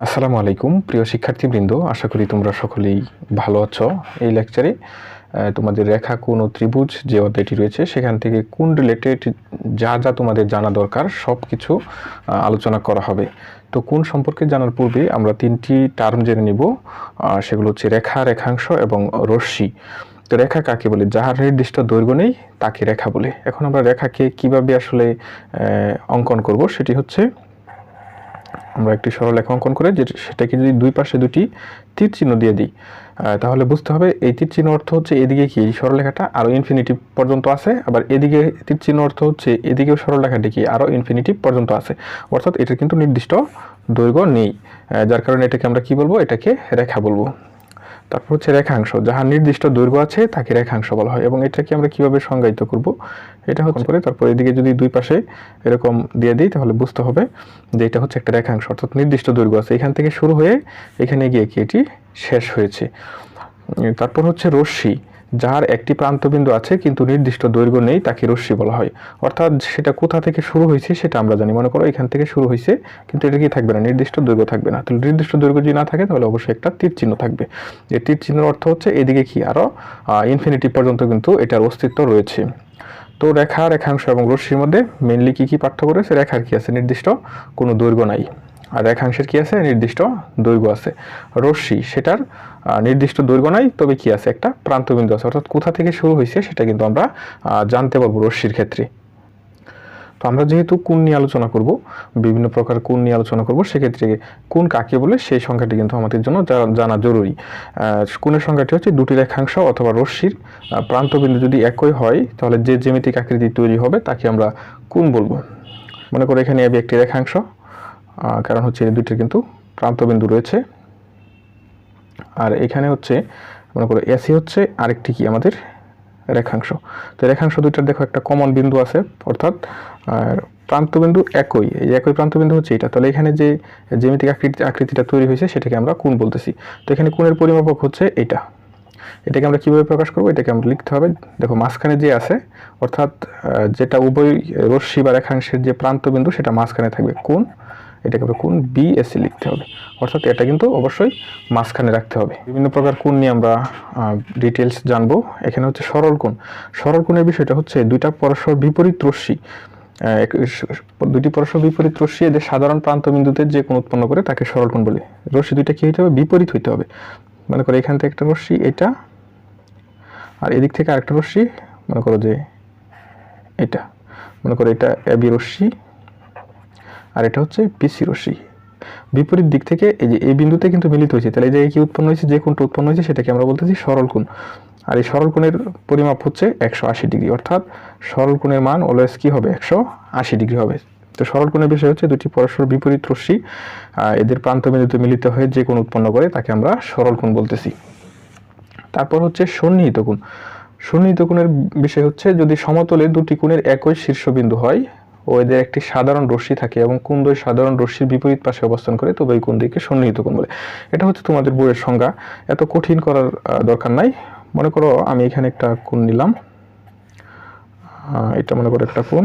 আসসালামু আলাইকুম, প্রিয় শিক্ষার্থীবৃন্দ। আশা করি তোমরা সকলেই ভালো আছো। এই লেকচারে তোমাদের রেখা কোন ও ত্রিভুজ যে অধ্যায়টি রয়েছে, সেখান থেকে কোন রিলেটেড যা যা তোমাদের জানা দরকার সব কিছু আলোচনা করা হবে। তো কোন সম্পর্কে জানার পূর্বে আমরা তিনটি টার্ম জেনে নিব। সেগুলো হচ্ছে রেখা, রেখাংশ এবং রশ্মি। তো রেখা কাকে বলে? যাহার নির্দিষ্ট দৈর্ঘ্য নেই, তাকে রেখা বলে। এখন আমরা রেখাকে কীভাবে আসলে অঙ্কন করব, সেটি হচ্ছে আমরা একটি সরলরেখা অঙ্কন করে যে সেটাকে যদি দুই পাশে দুটি তীর চিহ্ন দিয়ে দিই তাহলে বুঝতে হবে এই তীর চিহ্ন অর্থ হচ্ছে এদিকে কি? এই সরলরেখাটা আরও ইনফিনিটি পর্যন্ত আছে, আবার এদিকে তীর চিহ্ন অর্থ হচ্ছে এদিকেও সরলরেখাটি কি আরও ইনফিনিটি পর্যন্ত আছে। অর্থাৎ এটার কিন্তু নির্দিষ্ট দৈর্ঘ্য নেই যার কারণে এটাকে আমরা কি বলব? এটাকে রেখা বলব। তারপর হচ্ছে রেখাংশ যাহার নির্দিষ্ট দৈর্ঘ্য আছে তাকে রেখাংশ বলা হয়। এবং এটাকে আমরা কীভাবে সংজ্ঞায়িত করব? এটা হচ্ছে করে? তারপর এদিকে যদি দুই পাশে এরকম দিয়ে দিই, তাহলে বুঝতে হবে যে এটা হচ্ছে একটা রেখাংশ, অর্থাৎ নির্দিষ্ট দৈর্ঘ্য আছে। এখান থেকে শুরু হয়ে এখানে গিয়ে কি এটি শেষ হয়েছে। তারপর হচ্ছে রশ্মি। যার একটি প্রান্তবিন্দু আছে, কিন্তু নির্দিষ্ট দৈর্ঘ্য নেই, তাকে রশ্মি বলা হয়। অর্থাৎ সেটা কোথা থেকে শুরু হয়েছে সেটা আমরা জানি। মনে করো এখান থেকে শুরু হয়েছে, কিন্তু এটা কি থাকবে না? নির্দিষ্ট দৈর্ঘ্য থাকবে না। তাহলে নির্দিষ্ট দৈর্ঘ্য যদি না থাকে, তাহলে অবশ্যই একটা তীর চিহ্ন থাকবে। যে তীর চিহ্নের অর্থ হচ্ছে এদিকে কি? আরও ইনফিনিটি পর্যন্ত কিন্তু এটার অস্তিত্ব রয়েছে। তো রেখা, রেখাংশ এবং রশ্মির মধ্যে মেনলি কি কি পার্থক্য রয়েছে? রেখার কি আছে? নির্দিষ্ট কোনো দৈর্ঘ্য নাই। আর রেখাংশের কি আছে? নির্দিষ্ট দৈর্ঘ্য আছে। রশ্মি, সেটার নির্দিষ্ট দৈর্ঘ্য নাই, তবে কি আছে? একটা প্রান্তবিন্দু আছে। অর্থাৎ কোথা থেকে শুরু হয়েছে সেটা কিন্তু আমরা জানতে পারব রশ্মির ক্ষেত্রে। তো আমরা যেহেতু কোণ নিয়ে আলোচনা করব, বিভিন্ন প্রকার কোণ নিয়ে আলোচনা করব, সেক্ষেত্রে কোন কাকে বলে সেই সংখ্যাটি কিন্তু আমাদের জন্য জানা জরুরি। কোণের সংখ্যাটি হচ্ছে দুটি রেখাংশ অথবা রশ্মির। প্রান্তবিন্দু যদি একই হয়, তাহলে যে জ্যামিতিক আকৃতি তৈরি হবে, তাকে আমরা কোন বলব। মনে করো এখানে একটি রেখাংশ কারণ হচ্ছে এই দুটির কিন্তু প্রান্তবিন্দু রয়েছে। আর এখানে হচ্ছে, মনে করো এসি হচ্ছে আরেকটি কি আমাদের রেখাংশ। তো রেখাংশ দুইটার দেখো একটা কমন বিন্দু আছে, অর্থাৎ প্রান্তবিন্দু একই। এই একই প্রান্তবিন্দু হচ্ছে এটা। তাহলে এখানে যে জ্যামিতিক আকৃতি আকৃতিটা তৈরি হয়েছে, সেটাকে আমরা কোণ বলতেছি। তো এখানে কোণের পরিমাপক হচ্ছে এটা। এটাকে আমরা কীভাবে প্রকাশ করব? এটাকে আমরা লিখতে হবে, দেখো মাঝখানে যে আছে, অর্থাৎ যেটা উভয় রশ্মি বা রেখাংশের যে প্রান্তবিন্দু, সেটা মাঝখানে থাকবে কোণ। এটাকে আমরা কোণ বিএসসি লিখতে হবে। অর্থাৎ এটা কিন্তু অবশ্যই মাঝখানে রাখতে হবে। বিভিন্ন প্রকার কোন নিয়ে আমরা ডিটেলস জানব। এখানে হচ্ছে সরল কোণ। সরল কোণের বিষয়টা হচ্ছে দুইটা পরস্পর বিপরীত রশ্মি। এক- পরস্পর বিপরীত রশ্মি এদের সাধারণ প্রান্তবিন্দুতে যে কোণ উৎপন্ন করে তাকে সরল কোণ বলে। রশ্মি দুইটা কি হইতে হবে? বিপরীত হইতে হবে। মনে করো এখান থেকে একটা রশ্মি, এটা। আর এদিক থেকে আরেকটা রশ্মি, মনে করো যে এটা। মনে করো এটা এবি রশ্মি। আর এটা হচ্ছে পিসি রশ্মি। বিপরীত দিক থেকে এই যে এই বিন্দুতে কিন্তু মিলিত হয়েছে, তাহলে এই জায়গায় কি উৎপন্ন হয়েছে? যে কোণটা উৎপন্ন হয়েছে, সেটাকে আমরা বলতেছি সরল কোণ। আর এই সরল কোণের পরিমাপ হচ্ছে একশো আশি ডিগ্রি, অর্থাৎ সরল কোণের মান অলওয়েজ কি হবে? একশো আশি ডিগ্রি হবে। তো সরল কোণের বিষয় হচ্ছে দুটি পরস্পর বিপরীত রশ্মি এদের প্রান্তবিন্দুতে মিলিত হয়ে যে কোণ উৎপন্ন করে, তাকে আমরা সরল কোণ বলতেছি। তারপর হচ্ছে সন্নিহিত কোণ। সন্নিহিত কোণের বিষয় হচ্ছে যদি সমতলে দুটি কোণের একই শীর্ষবিন্দু হয় ও এদের একটি সাধারণ রশ্মি থাকে এবং দ্বয় সাধারণ রশ্মির বিপরীত পাশে অবস্থান করে, তবে এই কোণ দিকে সন্নিহিত কোণ বলে। এটা হচ্ছে তোমাদের বইয়ের সংজ্ঞা। এত কঠিন করার দরকার নাই। মনে করো আমি এখানে একটা কোণ নিলাম। এটা মনে করো একটা কোণ।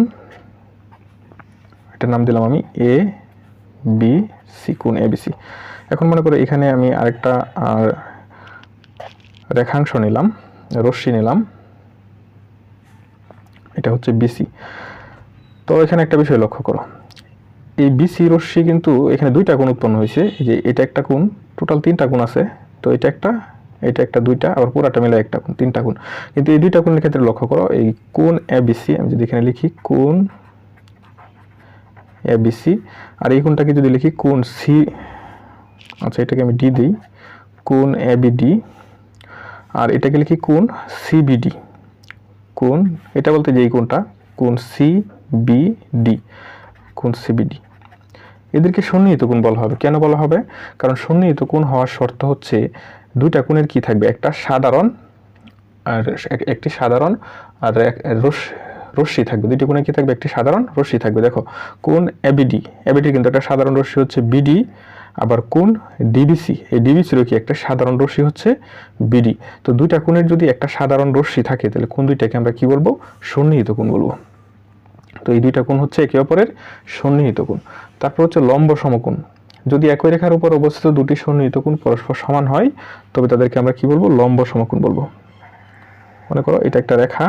এটার নাম দিলাম আমি এ বি সি কোণ এ বি সি এখন মনে করো এখানে আমি আরেকটা, আর রেখাংশ নিলাম, রশ্মি নিলাম। এটা হচ্ছে বিসি তো এখানে একটা বিষয় লক্ষ্য করো। এই বিসি রশ্মি কিন্তু এখানে দুইটা কোণ উৎপন্ন হয়েছে। যে এটা একটা কোণ টোটাল তিনটা কোণ আছে। তো এটা একটা এটা একটা দুইটা, আবার পুরাটা মিলে একটা কোণ তিনটা কোণ কিন্তু এই দুইটা কোণের ক্ষেত্রে লক্ষ্য করো, এই কোণ এ বিসি আমি যদি এখানে লিখি কোণ এ বিসি আর এই কোণটাকে যদি লিখি কোণ সি আচ্ছা এটাকে আমি ডি দিই, কোণ এ বি ডি আর এটাকে লিখি কোণ সিবিডি কোণ, এটা বলতে যে এই কোণটা, কোণ সি বি ডি কোণ সিবিডি এদেরকে সন্নিহিত কোণ বলা হবে। কেন বলা হবে? কারণ সন্নিহিত কোণ হওয়ার শর্ত হচ্ছে দুইটা কোণের কি থাকবে? একটা সাধারণ আর একটি সাধারণ আর রশ্মি থাকবে। দুইটি কোণে কি থাকবে? একটি সাধারণ রশ্মি থাকবে। দেখো কোন এবিডি এবিডি কিন্তু একটা সাধারণ রশ্মি হচ্ছে বিডি আবার কোন ডিবিসি এই ডিবিসিরও কি? একটা সাধারণ রশ্মি হচ্ছে বিডি তো দুইটা কোণের যদি একটা সাধারণ রশ্মি থাকে, তাহলে কোন দুইটাকে আমরা কি বলব? সন্নিহিত কোণ বলব। তো এই দুইটা কোণ হচ্ছে একে অপরের সন্নিহিত কোণ। তারপর হচ্ছে লম্ব সমকোণ। যদি একই রেখার উপর অবস্থিত দুটি সন্নিহিত কোণ পরস্পর সমান হয়, তবে তাদেরকে আমরা কি বলব? লম্ব সমকোণ বলব। মনে করো, এটা একটা রেখা।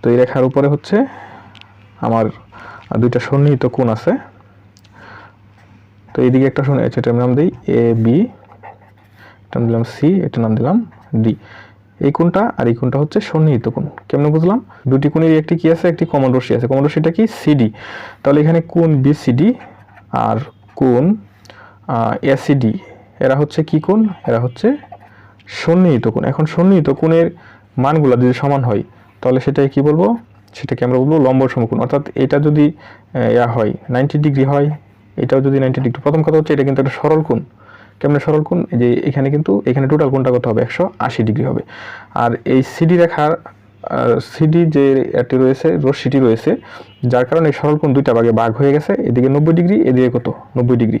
তো এই রেখার উপরে হচ্ছে আমার দুইটা সন্নিহিত কোণ আছে। তো এইদিকে একটা শুনে আছে এটার নাম দিই এ বি এটা নাম দিলাম সি এটা নাম দিলাম ডি এই কোণটা আর এই কোণটা হচ্ছে সন্নিহিত কোণ। কেমন বুঝলাম? দুটি কোণের একটি কি আছে? একটি কমন রশ্মি আছে। কমন রশ্মিটা কি? সিডি তাহলে এখানে কোণ বিসিডি আর কোণ এসিডি এরা হচ্ছে কি কোণ? এরা হচ্ছে সন্নিহিত কোণ। এখন সন্নিহিত কোণের মানগুলো যদি সমান হয়, তাহলে সেটাই কি বলব? সেটাকে আমরা বলব লম্ব সমকোণ। অর্থাৎ এটা যদি ইয়া হয় নাইনটি ডিগ্রি হয়, এটাও যদি নাইনটি ডিগ্রি প্রথম কথা হচ্ছে এটা কিন্তু একটা সরল কোণ। কেমন সরল কোণ? যে এখানে কিন্তু, এখানে টোটাল কোণটা কত হবে? একশো আশি ডিগ্রি হবে। আর এই সিডি রেখার সিডি যে এটি রয়েছে, রশ্মিটি রয়েছে, যার কারণে সরল কোণ দুইটা ভাগে ভাগ হয়ে গেছে। এদিকে নব্বই ডিগ্রি, এদিকে কত? নব্বই ডিগ্রি।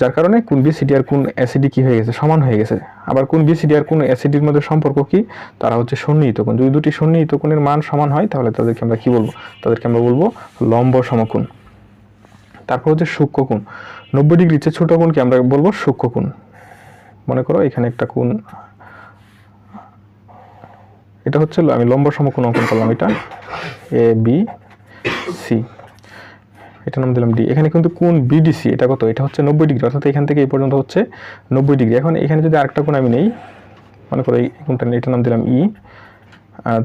যার কারণে কোন বিসিডি আর কোন অ্যাসিডি কি হয়ে গেছে? সমান হয়ে গেছে। আবার কোন বিসিডি আর কোন অ্যাসিডির মধ্যে সম্পর্ক কি? তারা হচ্ছে সন্নিহিত কোণ। যদি দুটি সন্নিহিত কোণের মান সমান হয়, তাহলে তাদেরকে আমরা কি বলব? তাদেরকে আমরা বলব লম্ব সমকোণ। তারপর হচ্ছে সূক্ষ্মকোণ নব্বই ডিগ্রির চেয়ে ছোট কোণকে আমরা বলব সূক্ষ্মকোণ মনে করো এখানে একটা কোণ। এটা হচ্ছে আমি লম্ব সমকোণ অঙ্কন করলাম এটা। এ বি সি এটা নাম দিলাম ডি এখানে কিন্তু কোণ বিডিসি এটা কত? এটা হচ্ছে নব্বই ডিগ্রি, অর্থাৎ এখান থেকে এই পর্যন্ত হচ্ছে নব্বই ডিগ্রি। এখন এখানে যদি আরেকটা কোণ আমি নেই, মনে করো এই কোনটা এটা নাম দিলাম ই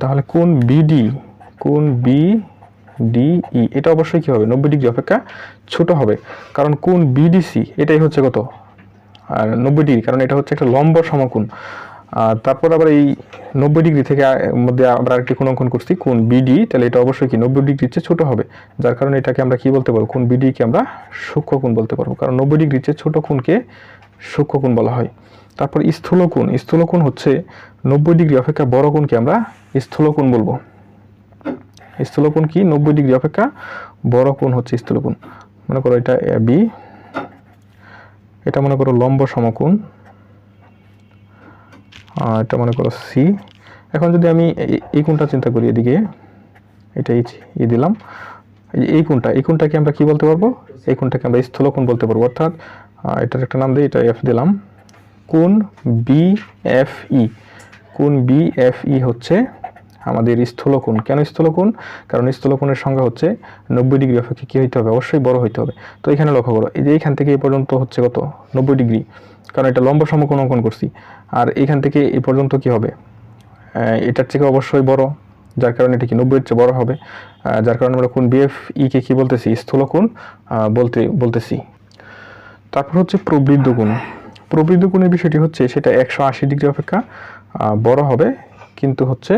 তাহলে কোণ বিডি কোন বি ডি ই এটা অবশ্যই কী হবে? নব্বই ডিগ্রি অপেক্ষা ছোট হবে। কারণ কোন বিডিসি এটাই হচ্ছে কত? আর নব্বই ডিগ্রি, কারণ এটা হচ্ছে একটা লম্ব সমকোণ। আর তারপর আবার এই নব্বই ডিগ্রি থেকে মধ্যে আমরা আরেকটি কোণ অঙ্কন করছি, কোণ বিডি তাহলে এটা অবশ্যই কি? নব্বই ডিগ্রির চেয়ে ছোট হবে। যার কারণে এটাকে আমরা কি বলতে পারব? কোণ বিডিকে আমরা সূক্ষ্মকোণ বলতে পারব। কারণ নব্বই ডিগ্রির চেয়ে ছোট কোণকে সূক্ষ্মকোণ বলা হয়। তারপর স্থূলকোণ স্থূলকোণ হচ্ছে নব্বই ডিগ্রি অপেক্ষা বড় কোণকে আমরা স্থূলকোণ বলব। স্থূলকোণ কি? নব্বই ডিগ্রি অপেক্ষা। বড় কোণ হচ্ছে স্থূলকোণ। মনে করো এটা বি এটা মনে করো লম্ব সমকোণ। আর এটা মনে করো সি এখন যদি আমি এই- কোণটা চিন্তা করি এদিকে, এটা ই দিলাম। এই কোণটা, এই কোণটাকে আমরা কি বলতে পারব? এই কোণটাকে আমরা স্থূলকোণ বলতে পারব। অর্থাৎ এটার একটা নাম দিই, এটা এফ দিলাম। কোণ বি এফ ই কোণ বি এফ ই হচ্ছে আমাদের স্থূলকোণ। কেন স্থূলকোণ? কারণ স্থূলকোণের সংখ্যা হচ্ছে নব্বই ডিগ্রি, অপেক্ষা কী হইতে হবে? অবশ্যই বড় হইতে হবে। তো এখানে লক্ষ্য করো, এই যে এইখান থেকে এই পর্যন্ত হচ্ছে কত? নব্বই ডিগ্রি। কারণ এটা লম্ব সমকোণ অঙ্কন করছি। আর এখান থেকে এই পর্যন্ত কি হবে? এটার থেকে অবশ্যই বড়, যার কারণে এটা কি নব্বইয়ের চেয়ে বড় হবে। যার কারণে আমরা কোন বিএফ ই কে কি বলতেছি? স্থূলকোণ বলতে, বলতেছি। তারপর হচ্ছে প্রবৃদ্ধ কোণ। প্রবৃদ্ধ কোণের বিষয়টি হচ্ছে, সেটা একশো আশি ডিগ্রি অপেক্ষা বড় হবে, কিন্তু হচ্ছে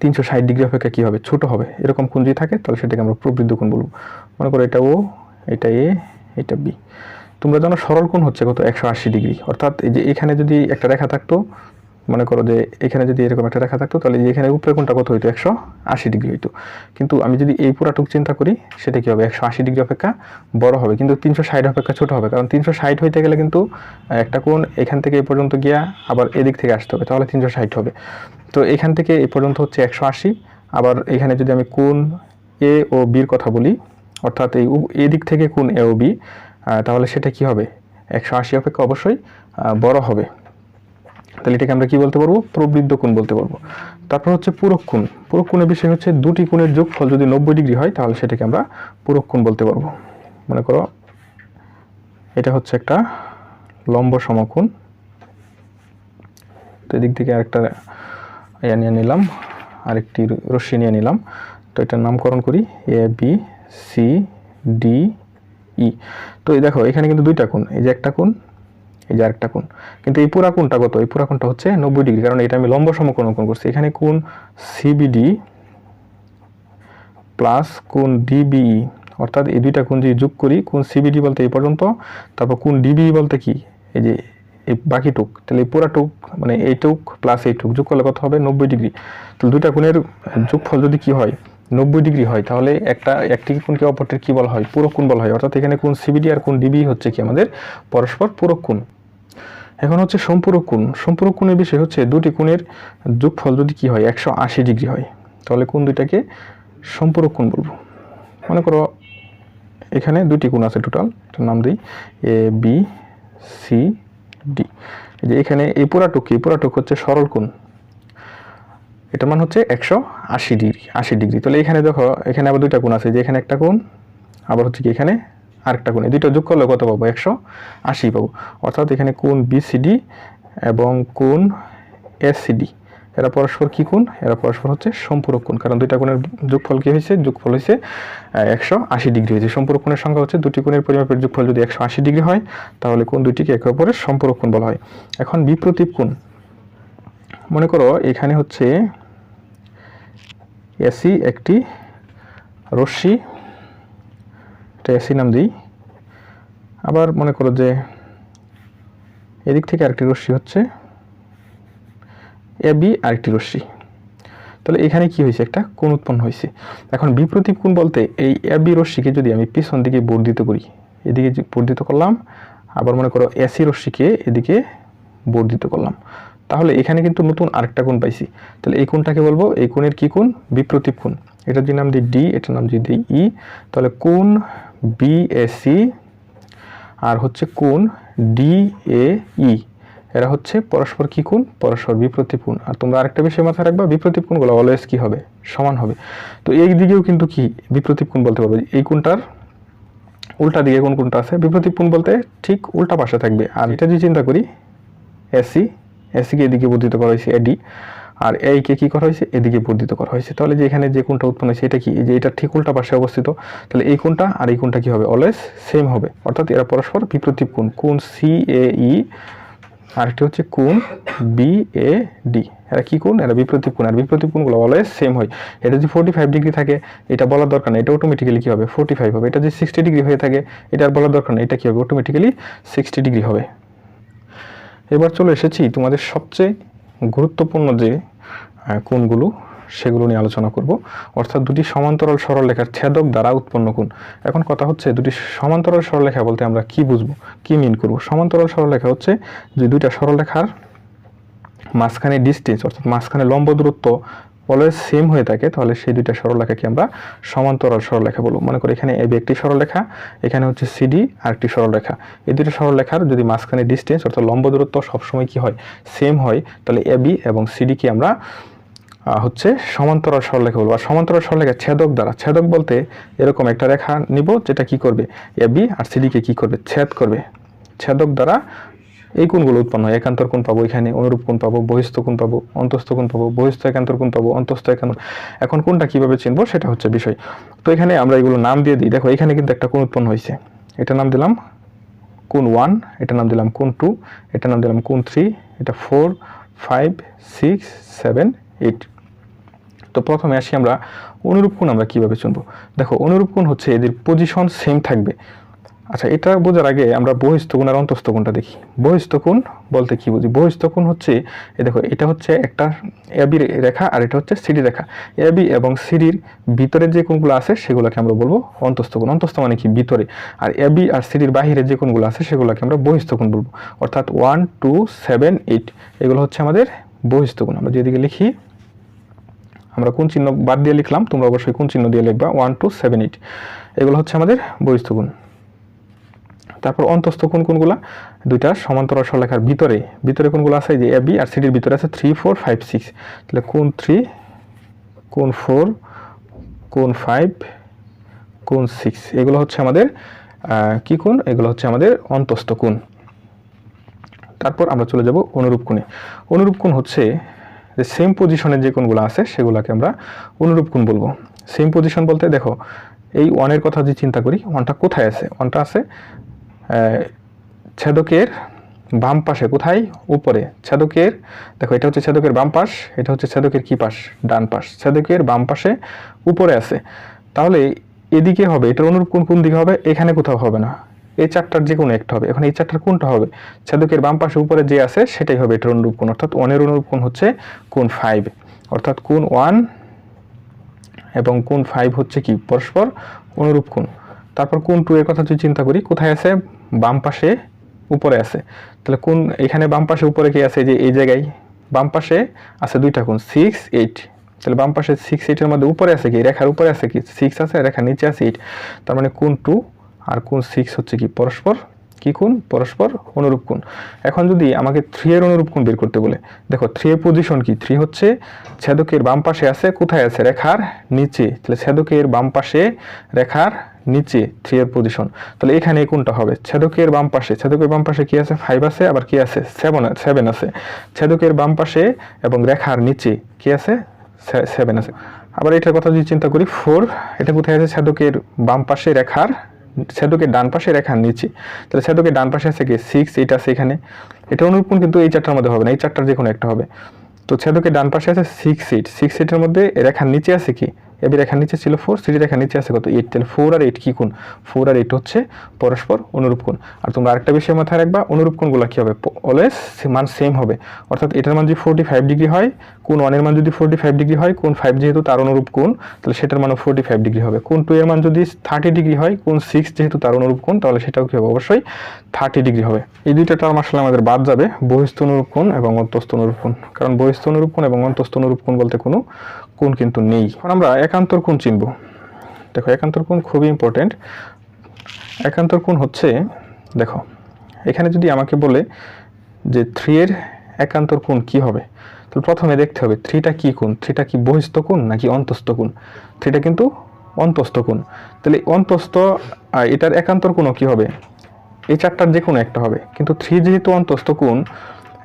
তিনশো ষাট ডিগ্রি অপেক্ষা কী হবে? ছোট হবে। এরকম কোণ যদি থাকে, তাহলে সেটাকে আমরা প্রবৃদ্ধ কোণ বলব। মনে করো এটা ও, এটা এ, এটা বি। তোমরা জানো সরল কোণ হচ্ছে কত? একশো আশি ডিগ্রি। অর্থাৎ এই যে এখানে যদি একটা রেখা থাকতো মনে করো যে এখানে যদি এরকম একটা রেখা থাকতো, তাহলে এখানে উপরে কোনটা কত হইতো? একশো আশি ডিগ্রি হইতো। কিন্তু আমি যদি এই পুরাটুক চিন্তা করি, সেটা কি হবে? একশো আশি ডিগ্রি অপেক্ষা বড় হবে। কিন্তু তিনশো ষাট অপেক্ষা ছোট হবে। কারণ তিনশো ষাট হইতে গেলে কিন্তু একটা কোণ এখান থেকে এ পর্যন্ত গিয়া আবার এদিক থেকে আসতে হবে। তাহলে তিনশো ষাট হবে। তো এখান থেকে এ পর্যন্ত হচ্ছে একশো আশি। আবার এখানে যদি আমি কোণ এ ও বির কথা বলি, অর্থাৎ এই এদিক থেকে কোণ এ ও বি তাহলে সেটা কি হবে? একশো আশি অপেক্ষা অবশ্যই বড় হবে। তাহলে এটাকে আমরা কি বলতে পারব? প্রবৃদ্ধ কোণ বলতে পারব। তারপর হচ্ছে পূরক কোণ। পূরক কোণের বিষয় হচ্ছে দুটি কোণের যোগফল যদি নব্বই ডিগ্রি হয়, তাহলে সেটাকে আমরা পূরক কোণ বলতে পারব। মনে করো, এটা হচ্ছে একটা লম্ব সমকোণ। তো এদিক থেকে আরেকটা ইয়া নিয়ে নিলাম, আরেকটি রশ্মি নিয়ে নিলাম। তো এটার নামকরণ করি A B C D E তো এই দেখো, এখানে কিন্তু দুইটা কোণ। এই যে একটা কোণ এই যে আরেকটা কোণ। কিন্তু এই পুরা কোণটা কত? এই পুরা কোণটা হচ্ছে নব্বই ডিগ্রি। কারণ এটা আমি লম্ব সমকোণ অঙ্কন করছি। এখানে কোণ সিবিডি প্লাস কোণ ডিবিই অর্থাৎ এই দুইটা কোণ যদি যোগ করি, কোণ সিবিডি বলতে এই পর্যন্ত, তারপর কোণ ডিবিই বলতে কি? এই যে এই বাকি টুক। তাহলে এই পুরা টুক মানে এই টুক প্লাস এই টুক যোগ করলে কত হবে? নব্বই ডিগ্রি। তাহলে দুইটা কোণের যোগফল যদি কি হয়? নব্বই ডিগ্রি হয়। তাহলে একটা, একটি কোণকে অপরটির কি বলা হয়? পুরো কোণ বলা হয়। অর্থাৎ এখানে কোণ সিবিডি আর কোণ ডিবি হচ্ছে কি আমাদের পরস্পর পূরক কোণ। এখন হচ্ছে সম্পূরক কোণ। সম্পূরক কোণের বিষয় হচ্ছে দুটি কোণের যোগফল যদি কি হয়, একশো আশি ডিগ্রি হয়, তাহলে কোন দুইটাকে সম্পূরক কোণ বলব। মনে করো এখানে দুটি কোণ আছে টোটাল এটার নাম দিই এ বি সি ডি এই যে এখানে এই পুরাটুক কি পুরাটুক হচ্ছে সরল কোণ। এটা মান হচ্ছে একশো আশি ডিগ্রি আশি ডিগ্রি। তাহলে এখানে দেখো, এখানে আবার দুইটা কোণ আছে, যে এখানে একটা কোণ, আবার হচ্ছে কি এখানে আরেকটা কোণ। দুইটা যোগ করলে কত পাবো? একশো আশি পাবো। অর্থাৎ এখানে কোণ বিসিডি এবং কোণ এসিডি এরা পরস্পর কি কোণ? এরা পরস্পর হচ্ছে সম্পূরক কোণ। কারণ দুইটা কোণের যোগফল কি হয়েছে? যোগফল হয়েছে একশো আশি ডিগ্রি হয়েছে। সম্পূরক কোণের সংখ্যা হচ্ছে দুটি কোণের পরিমাপের যোগফল যদি একশো আশি ডিগ্রি হয়, তাহলে কোণ দুইটিকে একে অপরের সম্পূরক কোণ বলা হয়। এখন বিপ্রতীপ কোণ। মনে করো এখানে হচ্ছে এসি একটি রশ্মি এটা এসি নাম দিই। আবার মনে করো যে এদিক থেকে আরেকটি রশ্মি হচ্ছে এ বি আরেকটি রশ্মি। তাহলে এখানে কি হয়েছে? একটা কোণ উৎপন্ন হয়েছে। এখন বিপ্রতীপ কোণ বলতে এই এ বি রশ্মিকে যদি আমি পিছন দিকে বর্ধিত করি, এদিকে বর্ধিত করলাম, আবার মনে করো এসি রশ্মিকে এদিকে বর্ধিত করলাম, তাহলে এখানে কিন্তু নতুন আরেকটা কোণ পাইছি। তাহলে এই কোণটাকে বলব, এই কোণের কি কোণ? বিপ্রতীপ কোণ। এটার যদি নাম দিই ডি এটার নাম যদি দিই ই তাহলে কোণ বিএসি আর হচ্ছে কোণ ডি এ ই এরা হচ্ছে পরস্পর কি কোণ? পরস্পর বিপ্রতীপ কোণ আর তোমরা আরেকটা বিষয় মাথায় রাখবা বিপ্রতীপ কোণগুলো অলওয়েজ কি হবে? সমান হবে। তো এই দিকেও কিন্তু কি? বিপ্রতীপ কোণ বলতে পারবে। এই কোণটার উল্টা দিকে কোন কোনটা আছে? বিপ্রতীপ কোণ বলতে ঠিক উল্টা পাশে থাকবে। আর এটা যদি চিন্তা করি এসি এসিকে এদিকে বর্ধিত করা হয়েছে এডি আর এইকে কি করা হয়েছে? এদিকে বর্ধিত করা হয়েছে। তাহলে যে এখানে যে কোনটা উৎপন্ন হয়েছে, এটা কি? যে এটা ঠিক উল্টা পাশে অবস্থিত, তাহলে এই কোনটা আর এই কোনটা কি হবে? অলওয়েজ সেম হবে। অর্থাৎ এরা পরস্পর বিপ্রতীপ কোণ কোন সি এ ই আরেকটি হচ্ছে কোন বি এ ডি এরা কি কোন এরা বিপ্রতীপ কোণ। আর বিপ্রতীপ কোণগুলো অলওয়েজ সেম হয়। এটা যদি ফোর্টি ফাইভ ডিগ্রি থাকে, এটা বলার দরকার নেই। এটা অটোমেটিক্যালি কী হবে? ফোর্টি ফাইভ হবে। এটা যদি সিক্সটি ডিগ্রি হয়ে থাকে, এটা আর বলার দরকার নেই। এটা কী হবে? অটোমেটিক্যালি সিক্সটি ডিগ্রি হবে। এবার চলে এসেছি তোমাদের সবচেয়ে গুরুত্বপূর্ণ যে কোণগুলো সেগুলো নিয়ে আলোচনা করব। অর্থাৎ দুটি সমান্তরাল সরলরেখার ছেদক দ্বারা উৎপন্ন কোণ। এখন কথা হচ্ছে দুটি সমান্তরাল সরলরেখা বলতে আমরা কি বুঝব, কি মিন করব? সমান্তরাল সরলরেখা হচ্ছে যে দুইটা সরলরেখার মাঝখানে ডিস্টেন্স অর্থাৎ মাঝখানে লম্ব দূরত্ব অলওয়েজ সেম হয়ে থাকে, তাহলে সেই দুইটা সরলরেখাকে আমরা সমান্তরাল সরলরেখা বলব। মনে করি এখানে এবি একটি সরলরেখা, এখানে হচ্ছে সিডি আর একটি সরলরেখা। এই দুটো সরলরেখার যদি মাঝখানে ডিস্টেন্স অর্থাৎ লম্ব দূরত্ব সবসময় কি হয়? সেম হয়, তাহলে এবি এবং সিডিকে আমরা হচ্ছে সমান্তরাল সরলরেখা বলব। আর সমান্তরাল সরলরেখা ছেদক দ্বারা, ছেদক বলতে এরকম একটা রেখা নিব, যেটা কি করবে? এবি আর সিডিকে কি করবে? ছেদ করবে। ছেদক দ্বারা এই কোণগুলো উৎপন্ন হয়, একান্তর কোণ পাবো এখানে, অনুরূপ কোণ পাবো, বহিস্থ কোণ পাবো, অন্তস্থ কোণ পাবো, বহিস্থ একান্তর কোণ পাবো, অন্তস্থ একান্তর এখন কোনটা কীভাবে চিনবো সেটা হচ্ছে বিষয়। তো এখানে আমরা এগুলো নাম দিয়ে দিই। দেখো, এখানে কিন্তু একটা কোণ উৎপন্ন হয়েছে। এটা নাম দিলাম কোণ ওয়ান, এটা নাম দিলাম কোণ টু, এটা নাম দিলাম কোণ থ্রি, এটা four, five, six, seven, eight. তো প্রথমে আসি আমরা অনুরূপ কোণ আমরা কীভাবে চুনবো? দেখো, অনুরূপ কোণ হচ্ছে এদের পজিশন সেম থাকবে। আচ্ছা এটা বোঝার আগে আমরা বহিস্থ কোণ আর অন্তস্থ কোণটা দেখি। বহিস্থ কোণ বলতে কি বুঝি? বহিস্থ কোণ হচ্ছে, এই দেখো, এটা হচ্ছে একটা এবি রেখা আর এটা হচ্ছে সিডি রেখা। এবি এবং সিডির ভিতরে যে কোণগুলো আছে, সেগুলোকে আমরা বলব অন্তস্থ কোণ। অন্তস্থ মানে কি? ভিতরে। আর এবি আর সিডির বাহিরে যে কোণগুলো আছে, সেগুলোকে আমরা বহিস্থ কোণ বলব। অর্থাৎ ওয়ান টু সেভেন এইট এগুলো হচ্ছে আমাদের বহিস্থ কোণ। আমরা যেদিকে লিখি, আমরা কোন চিহ্ন বাদ দিয়ে লিখলাম, তোমরা অবশ্যই কোন চিহ্ন দিয়ে লিখবা ওয়ান টু সেভেন এইট এগুলো হচ্ছে আমাদের বহিস্থ কোণ। তারপর অন্তস্থ কোন কোনগুলা? দুইটা সমান্তরাল সরলেখার ভিতরে ভিতরে কোনগুলো আছে? যে এ বি আর সিডির ভিতরে আছে থ্রি ফোর ফাইভ সিক্স তাহলে কোন থ্রি কোন ফোর কোন ফাইভ কোন সিক্স এগুলো হচ্ছে আমাদের কি কোণ? এগুলো হচ্ছে আমাদের অন্তস্থ কোণ। তারপর আমরা চলে যাব অনুরূপ কোণে। অনুরূপ কোণ হচ্ছে যে সেম পজিশনের যে কোণগুলো আছে, সেগুলোকে আমরা অনুরূপ কোণ বলব। সেম পজিশন বলতে দেখো, এই ওয়ানের কথা যদি চিন্তা করি ওয়ানটা কোথায় আছে? ওয়ানটা আছে ছেদকের বাম পাশে, কোথায়? উপরে। ছেদকের, দেখো, এটা হচ্ছে ছেদকের বাম পাশ, এটা হচ্ছে ছেদকের কি পাশ? ডান পাশ। ছেদকের বাম পাশে উপরে আছে। তাহলে এদিকে হবে, এটার অনুরূপ কোন কোন দিকে হবে? এখানে কোথাও হবে না। এই চারটার যে কোনো একটা হবে। এখন এই চারটার কোনটা হবে? ছেদকের বাম পাশে উপরে যে আছে, সেটাই হবে এটার অনুরূপ কোণ অর্থাৎ ওয়ানের অনুরূপ কোন হচ্ছে? কোন ফাইভ অর্থাৎ কোন ওয়ান এবং কোন ফাইভ হচ্ছে কি? পরস্পর অনুরূপ কোন। তারপর কোন টু এর কথা যদি চিন্তা করি, কোথায় আছে? বাম পাশে উপরে আছে। তাহলে কোন, এখানে বাম পাশে উপরে কি আছে? যে, এই জায়গায় বাম পাশে আছে দুইটা কোণ সিক্স এইট তাহলে বাম পাশে সিক্স এইটের মধ্যে উপরে আছে কি? রেখার উপরে আছে কি? সিক্স আছে, রেখার নিচে আছে এইট তার মানে কোন টু আর কোন সিক্স হচ্ছে কি? পরস্পর কি কোণ? পরস্পর অনুরূপ কোণ। এখন যদি আমাকে থ্রি এর অনুরূপ কোণ বের করতে বলে, দেখো থ্রি এর পজিশন কি? থ্রি হচ্ছে ছেদকের বাম পাশে আছে, কোথায় আছে? রেখার নিচে। তাহলে ছেদকের বাম পাশে রেখার নিচে থ্রি এর পজিশন তাহলে এখানে কোনটা হবে? ছেদকের বাম পাশে। ছেদকের বাম পাশে কি আছে? ফাইভ আছে, আবার কি আছে? সেভেন সেভেন আছে। ছেদকের বাম পাশে এবং রেখার নিচে কি আছে? সেভেন আছে। আবার এটার কথা যদি চিন্তা করি ফোর এটা কোথায় আছে? ছেদকের বাম পাশে রেখার, ছেদকের ডান পাশে রেখার নিচে। তাহলে ছেদকের ডান পাশে আছে কি? সিক্স এইটা আছে এখানে। এটা অনুরূপণ কিন্তু এই চারটার মধ্যে হবে না, এই চারটার যে কোনো একটা হবে। তো ছেদকের ডান পাশে আছে সিক্স এইট সিক্স এইটের মধ্যে রেখার নিচে আছে কি? এবি রেখার নিচে ছিল ফোর সিটি রেখার নিচে আছে কত এইট তাহলে ফোর আর এইট কি কোণ? ফোর আর এইট হচ্ছে পরস্পর অনুরূপ কোণ। আর তোমরা আরেকটা বিষয় মাথায় রাখবা, অনুরূপ কোণগুলো কি হবে? অলওয়েজ মান সেম হবে। অর্থাৎ এটার মান যদি ফোরটি ফাইভ ডিগ্রি হয় কোন ওয়ানের মান যদি ফোরটি ফাইভ ডিগ্রি হয় কোন ফাইভ যেহেতু তার অনুরূপ কোণ, তাহলে সেটার মানও ফোরটি ফাইভ ডিগ্রি হবে। কোন টু এর মান যদি থার্টি ডিগ্রি হয় কোন সিক্স যেহেতু তার অনুরূপ কোণ, তাহলে সেটাও কি হবে? অবশ্যই থার্টি ডিগ্রি হবে। এই দুইটা টার্ম আসলে আমাদের বাদ যাবে, বহিস্থ অনুরূপ কোণ এবং অন্তস্থ অনুরূপ কোণ। কারণ বহিস্থ অনুরূপ কোণ এবং অন্তস্থ অনুরূপ কোণ বলতে কোনো কোণ কিন্তু নেই। এখন আমরা একান্তর কোণ চিনব। দেখো, একান্তর কোণ খুবই ইম্পর্টেন্ট একান্তর কোণ হচ্ছে, দেখো, এখানে যদি আমাকে বলে যে থ্রি এর একান্তর কোণ কি হবে, তাহলে প্রথমে দেখতে হবে থ্রিটা কি কোণ? থ্রিটা কি বহিস্থ কোণ নাকি অন্তস্থ কোণ? থ্রিটা কিন্তু অন্তস্থ কোণ। তাহলে অন্তস্থ এটার একান্তর কোণও কি হবে? এই চারটার যে কোনো একটা হবে। কিন্তু থ্রি যেহেতু অন্তস্থ কোণ,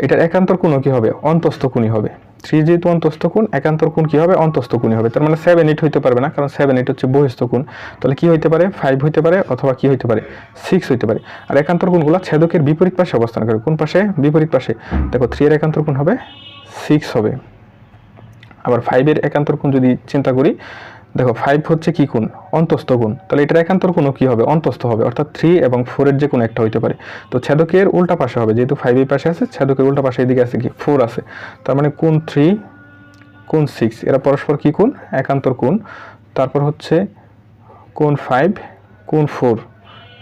এটার একান্তর কোণও কি হবে? অন্তস্থ কোণই হবে। থ্রি যেহেতু অন্তস্থ কোণ, একান্তর কোণ কি হবে? অন্তস্থ কোণই হবে। তার মানে সেভেন এইট হইতে পারবে না, কারণ সেভেন এইট হচ্ছে বহিস্থ কোণ। তাহলে কী হইতে পারে? ফাইভ হইতে পারে অথবা কী হইতে পারে? সিক্স হইতে পারে। আর একান্তর কোণগুলো ছেদকের বিপরীত পাশে অবস্থান করে। কোন পাশে? বিপরীত পাশে। দেখো থ্রি এর একান্তর কোণ হবে সিক্স হবে। আবার ফাইভের একান্তর কোণ যদি চিন্তা করি দেখো ফাইভ হচ্ছে কি কোণ? অন্তস্থ গুণ তাহলে এটার একান্তর কোণও কি হবে? অন্তস্থ হবে, অর্থাৎ থ্রি এবং ফোরের যে কোনো একটা হইতে পারে। তো ছেদকের উল্টা পাশে হবে, যেহেতু ফাইভের পাশে আছে ছেদকের উল্টা পাশে এদিকে আছে কি? ফোর আছে। তার মানে কোন থ্রি কোন সিক্স এরা পরস্পর কি কোণ? একান্তর কোণ। তারপর হচ্ছে কোন ফাইভ কোন ফোর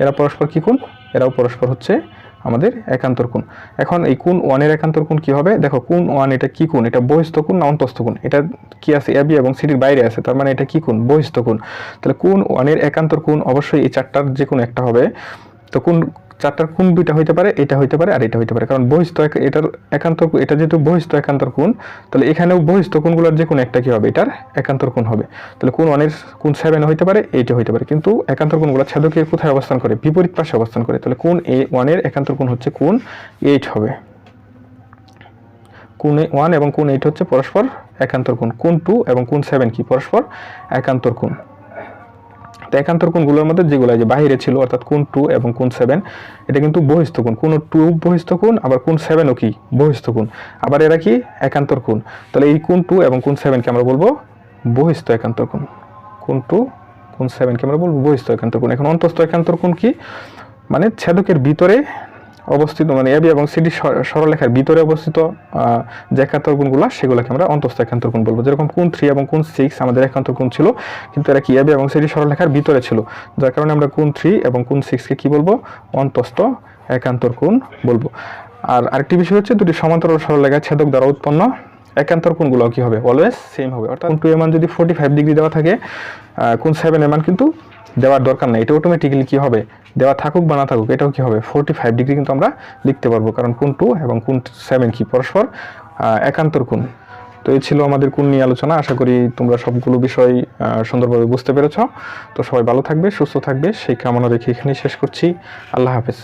এরা পরস্পর কি কোণ? এরাও পরস্পর হচ্ছে আমাদের একান্তর কোণ। এখন এই কোণ ওয়ানের একান্তর কোণ কী হবে? দেখো, কোণ ওয়ান এটা কি কোণ? এটা বহিস্থ কোণ না অন্তস্থ কোণ? এটা কি আছে? এবি এবং সিটির বাইরে আছে, তার মানে এটা কি কোণ? বহিস্থ কোণ। তাহলে কোণ ওয়ানের একান্তর কোণ অবশ্যই এই চারটার যে কোনো একটা হবে। তো কোন চারটার কোন দুইটা হইতে পারে, এটা হইতে পারে আর এটা হইতে পারে। কারণ বহিস্থ এটার একান্ত এটা যেহেতু বহিস্থ একান্তর কোণ তাহলে এখানেও বহিস্থ কোণগুলোর যে কোনো একটা কি হবে? এটার একান্তর কোণ হবে। তাহলে কোন ওয়ানের কোন সেভেন হইতে পারে, এইটা হইতে পারে। কিন্তু একান্তর কোণগুলো ছেদকের কোথায় অবস্থান করে? বিপরীত পাশে অবস্থান করে। তাহলে কোন এ ওয়ানের একান্তর কোণ হচ্ছে কোন এইট হবে। কোন ওয়ান এবং কোন এইট হচ্ছে পরস্পর একান্তর কোণ কোন টু এবং কোন সেভেন কি? পরস্পর একান্তর কোণ তো একান্তর কোণগুলোর মধ্যে যেগুলো যে বাইরে ছিল, অর্থাৎ কোন টু এবং কোন সেভেন এটা কিন্তু বহিস্থ কোণ। কোন টু বহিস্থ কোণ, আবার কোন সেভেনও কি? বহিস্থ কোণ। আবার এরা কি? একান্তর কোণ। তাহলে এই কোন টু এবং কোন সেভেনকে আমরা বলব বহিস্থ একান্তর কোণ। কোন টু কোন সেভেনকে আমরা বলব বহিস্থ একান্তর কোণ। এখন অন্তস্থ একান্তর কোণ কি? মানে ছেদকের ভিতরে অবস্থিত মানে এবি এবং সিডি সরলরেখার ভিতরে অবস্থিত যে একান্তর কোণগুলো সেগুলোকে আমরা অন্তস্থ একান্তর কোণ বলব। যেরকম কোণ থ্রি এবং কোণ সিক্স আমাদের একান্তর কোণ ছিল, কিন্তু এরা কি এবি এবং সিডি সরলরেখার ভিতরে ছিল। যার কারণে আমরা কোণ থ্রি এবং কোণ সিক্সকে কি বলব? অন্তস্থ একান্তর কোণ বলব। আর আরেকটি বিষয় হচ্ছে, দুটি সমান্তরাল সরলরেখা ছেদক দ্বারা উৎপন্ন একান্তর কোণগুলো কি হবে? অলওয়েজ সেম হবে। অর্থাৎ টু এর মান যদি ফোর্টি ফাইভ ডিগ্রি দেওয়া থাকে কোণ সেভেন এর মান কিন্তু দেওয়ার দরকার নাই। এটা অটোমেটিক্যালি কি হবে? দেওয়া থাকুক বা না থাকুক, এটাও কি হবে? ফোর্টি ফাইভ ডিগ্রি কিন্তু আমরা লিখতে পারব, কারণ কোন টু এবং কোন সেভেন কি? পরস্পর একান্তর কোণ। তো এই ছিল আমাদের কোন নিয়ে আলোচনা। আশা করি তোমরা সবগুলো বিষয় সুন্দরভাবে বুঝতে পেরেছ। তো সবাই ভালো থাকবে, সুস্থ থাকবে। সেই কামনা রেখে এখানেই শেষ করছি। আল্লাহ হাফেজ।